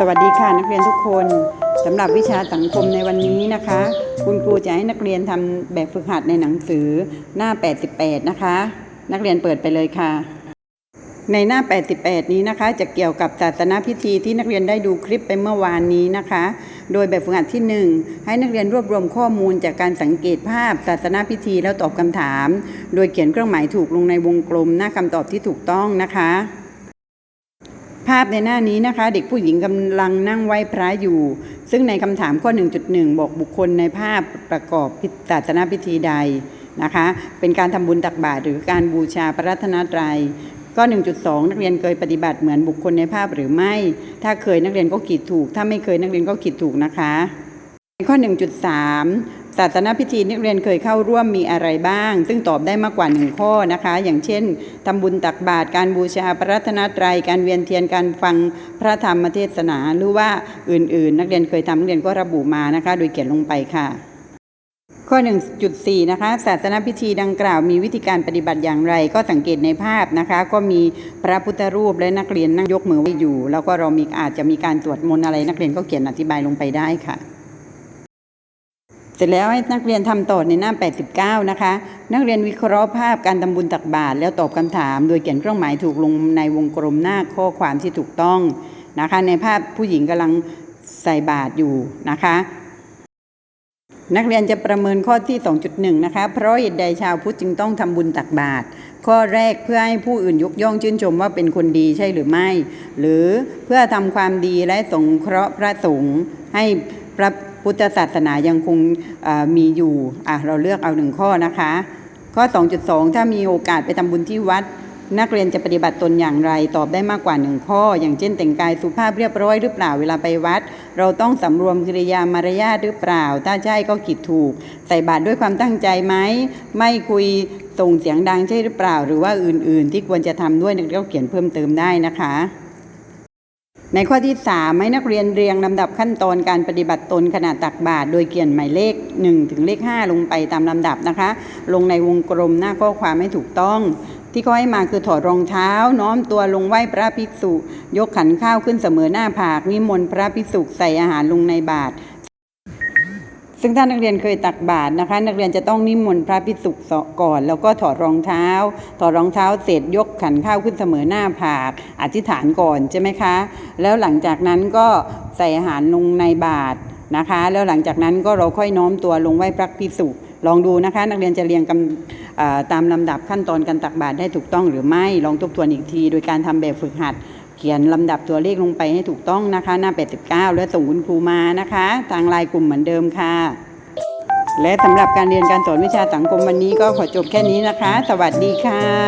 สวัสดีค่ะนักเรียนทุกคนสำหรับวิชาสังคมในวันนี้นะคะ คุณครูจะให้นักเรียนทำแบบฝึกหัดในหนังสือหน้า 88 นะคะ นักเรียนเปิดไปเลยค่ะ ในหน้า 88 นี้นะคะ จะเกี่ยวกับศาสนาพิธีที่นักเรียนได้ดูคลิปไปเมื่อวานนี้นะคะ โดยแบบฝึกหัดที่ 1 ให้นักเรียนรวบรวมข้อมูลจากการสังเกตภาพศาสนาพิธีแล้วตอบคำถาม โดยเขียนเครื่องหมายถูกลงในวงกลมหน้าคำตอบที่ถูกต้องนะคะ ภาพในหน้านี้นะคะ เด็กผู้หญิงกำลังนั่งไหว้พระอยู่ ซึ่งในคำถามข้อ 1.1 บอกบุคคลในภาพประกอบพิศาสนาพิธีใดนะคะ เป็นการทำบุญตักบาตรหรือการบูชาพระรัตนตรัยก็1.2 นักเรียนเคยปฏิบัติเหมือนบุคคลในภาพหรือไม่ ถ้าเคยนักเรียนก็ขีดถูก ถ้าไม่เคยนักเรียนก็ขีดถูกนะคะ ข้อ 1.3 ศาสนาพิธีนักเรียนเคยเข้าร่วมมีอะไรบ้าง ซึ่งตอบได้มากกว่า 1 ข้อนะคะ อย่างเช่นทำบุญตักบาตรการบูชาพระรัตนตรัย การเวียนเทียนการฟังพระธรรมเทศนา หรือว่าอื่นๆ นักเรียนเคยทำนักเรียนก็ระบุมานะคะ โดยเขียนลงไปค่ะ ข้อ 1.4 นะคะ ศาสนาพิธีดังกล่าวมีวิธีการปฏิบัติอย่างไร ก็สังเกตในภาพนะคะ ก็มีพระพุทธรูปและนักเรียนนั่งยกมือไหว้อยู่ แล้วก็เรามีอาจจะมีการสวดมนต์อะไร นักเรียนก็เขียนอธิบายลงไปได้ค่ะ เสร็จแล้วให้นักเรียนทำต่อในหน้า 89 นะคะ นักเรียนวิเคราะห์ภาพการทำบุญตักบาตรแล้วตอบคำถาม โดยเขียนเครื่องหมายถูกลงในวงกลมหน้าข้อความที่ถูกต้องนะคะ ในภาพผู้หญิงกำลังใส่บาตรอยู่นะคะ นักเรียนจะประเมินข้อที่ 2.1 นะคะ เพราะเหตุใดชาวพุทธจึงต้องทำบุญตักบาตรข้อแรกเพื่อให้ผู้อื่นยกย่องชื่นชมว่าเป็นคนดีใช่หรือไม่ หรือเพื่อทำความดีและสงเคราะห์พระสงฆ์ให้พระ พุทธศาสนายังคงมีอยู่อะเราเลือกเอาหนึ่งข้อนะคะ ข้อ 2.2 ถ้ามีโอกาสไปทำบุญที่วัด นักเรียนจะปฏิบัติตนอย่างไร ตอบได้มากกว่าหนึ่งข้อ อย่างเช่น แต่งกายสุภาพเรียบร้อยหรือเปล่าเวลาไปวัด เราต้องสำรวมกิริยามารยาทหรือเปล่า ถ้าใช่ก็คิดถูก ใส่บาตรด้วยความตั้งใจไหมไม่คุยส่งเสียงดังใช่หรือเปล่า หรือว่าอื่น ๆ ที่ควรจะทำด้วยนักเรียนเขียนเพิ่มเติมได้นะคะ ในข้อที่ 3 ให้นักเรียนเรียงลำดับขั้นตอนการปฏิบัติตนขณะตักบาตรโดยเขียนหมายเลข 1 ถึงเลข 5 ลงไปตามลำดับนะคะ ลงในวงกลมหน้าข้อความให้ถูกต้อง ที่เขาให้มาคือถอดรองเท้า น้อมตัวลงไหว้พระภิกษุ ยกขันข้าวขึ้นเสมอหน้าผากนิมนต์พระภิกษุใส่อาหารลงในบาตร ซึ่งถ้านักเรียนเคยตักบาตรนะคะ นักเรียนจะต้องนิมนต์พระภิกษุก่อน แล้วก็ถอดรองเท้า ถอดรองเท้าเสร็จยกขันข้าวขึ้นเสมอหน้าผากอธิษฐานก่อนใช่ไหมคะ แล้วหลังจากนั้นก็ใส่อาหารลงในบาตรนะคะ แล้วหลังจากนั้นก็เราค่อยน้อมตัวลงไหว้พระภิกษุลองดูนะคะ นักเรียนจะเรียงกำอ่าตามลำดับขั้นตอนการตักบาตรได้ถูกต้องหรือไม่ลองทบทวนอีกที โดยการทำแบบฝึกหัด เขียนลำดับตัวเลขลงไปให้ถูกต้องนะคะ หน้า 89 แล้วส่งคุณครูมานะคะ ทางไลน์กลุ่มเหมือนเดิมค่ะ และสำหรับการเรียนการสอนวิชาสังคมวันนี้ก็ขอจบแค่นี้นะคะ สวัสดีค่ะ